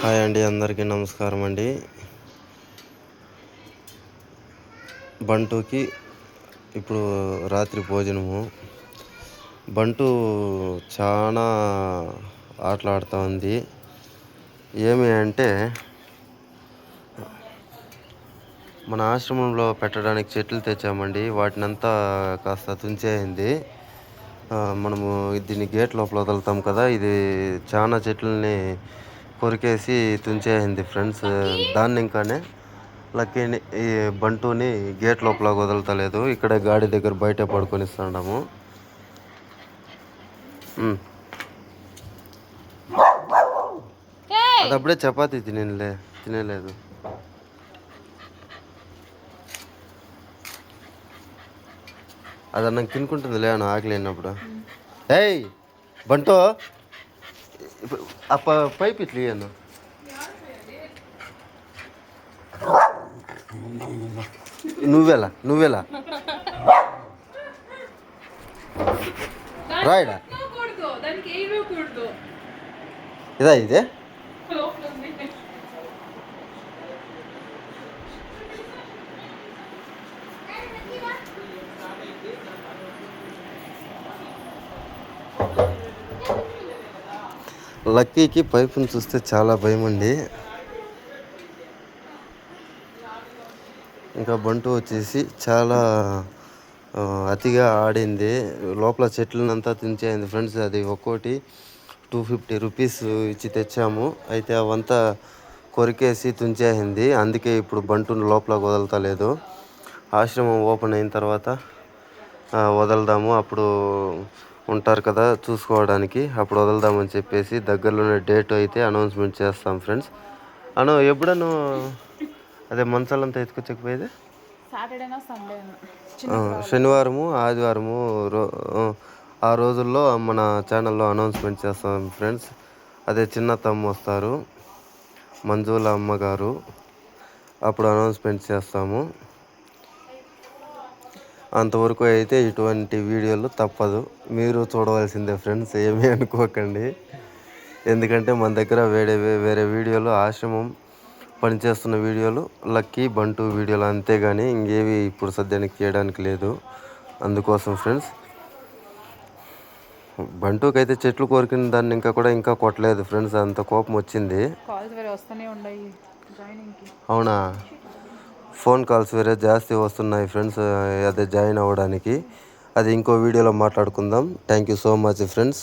Hi అండి అందరికీ నమస్కారం అండి. బంటుకి ఇప్పుడు రాత్రి భోజనము. బంటు చాలా ఆటలాడుతూ ఉంది. ఏమి అంటే మన ఆశ్రమంలో పెట్టడానికి చెట్లు తెచ్చామండి. వాటినంతా కాస్త తుంచేయింది. మనము దీన్ని గేట్ లోపల వదులుతాం కదా ఇది చాలా చెట్లని కొరికేసి తుంచేయింది ఫ్రెండ్స్. దాన్ని ఇంకానే లక్కీని ఈ బంటుని గేట్ లోపల వదలతలేదు. ఇక్కడే గాడి దగ్గర బయట పడుకొని ఇస్తున్నాము ఉమ్. అది అప్పుడే చపాతీ తినేలే తినేలేదు. అది అన్నం తినుకుంటుంది లే అన్న ఆకలి అయినప్పుడు. ఏయ్! బంటో! ఇప్పుడు ఆ ప- పైప్ ఇట్లా ఇయ్యను నువ్వెలా నువ్వెలా రాయడా కూడదు దానికి ఏమీ కూడదు ఇదా ఇదే లోపల ఉంది. లక్కీకి పైపుని చూస్తే చాలా భయం అండి. ఇంకా బంటు వచ్చేసి చాలా అతిగా ఆడింది. లోపల చెట్లనంతా తుంచేయింది ఫ్రెండ్స్ అది ఒక్కోటి టూ ఫిఫ్టీ రూపీస్ ఇచ్చి తెచ్చాము. అయితే అవంతా కొరికేసి తుంచేసింది. అందుకే ఇప్పుడు బంటును లోపల వదలతలేదు. ఆశ్రమం ఓపెన్ అయిన తర్వాత వదలదాము. అప్పుడు ఉంటారు కదా చూసుకోవడానికి. అప్పుడు వదలదామని చెప్పేసి దగ్గరలోనే డేట్ అయితే అనౌన్స్మెంట్ చేస్తాం ఫ్రెండ్స్. అను ఎప్పుడను? అదే మంచాలంతా ఎత్తుకొచ్చకపోయేది? శనివారము ఆదివారము రో ఆ, ఆ రోజుల్లో మన ఛానల్లో అనౌన్స్మెంట్ చేస్తాం ఫ్రెండ్స్. అదే చిన్న తమ్ము వస్తారు మంజుల అమ్మగారు. అప్పుడు అనౌన్స్మెంట్ చేస్తాము. అంతవరకు అయితే ఇటువంటి వీడియోలు తప్పదు. మీరు చూడవలసిందే ఫ్రెండ్స్ ఏమీ అనుకోకండి. ఎందుకంటే మన దగ్గర వేరే వేరే వీడియోలు ఆశ్రమం పనిచేస్తున్న వీడియోలు లక్కీ బంటు వీడియోలు అంతేగాని ఇంకేవి ఇప్పుడు సద్యానికి చేయడానికి లేదు. అందుకోసం ఫ్రెండ్స్ బంటుకి అయితే చెట్లు కోరికిన దాన్ని ఇంకా కూడా ఇంకా కొట్టలేదు ఫ్రెండ్స్ అంత కోపం వచ్చింది. అవునా? ఫోన్ కాల్స్ వేరే జాస్తి వస్తున్నాయి ఫ్రెండ్స్ అదే జాయిన్ అవ్వడానికి. అది ఇంకో వీడియోలో మాట్లాడుకుందాం. Thank you so much friends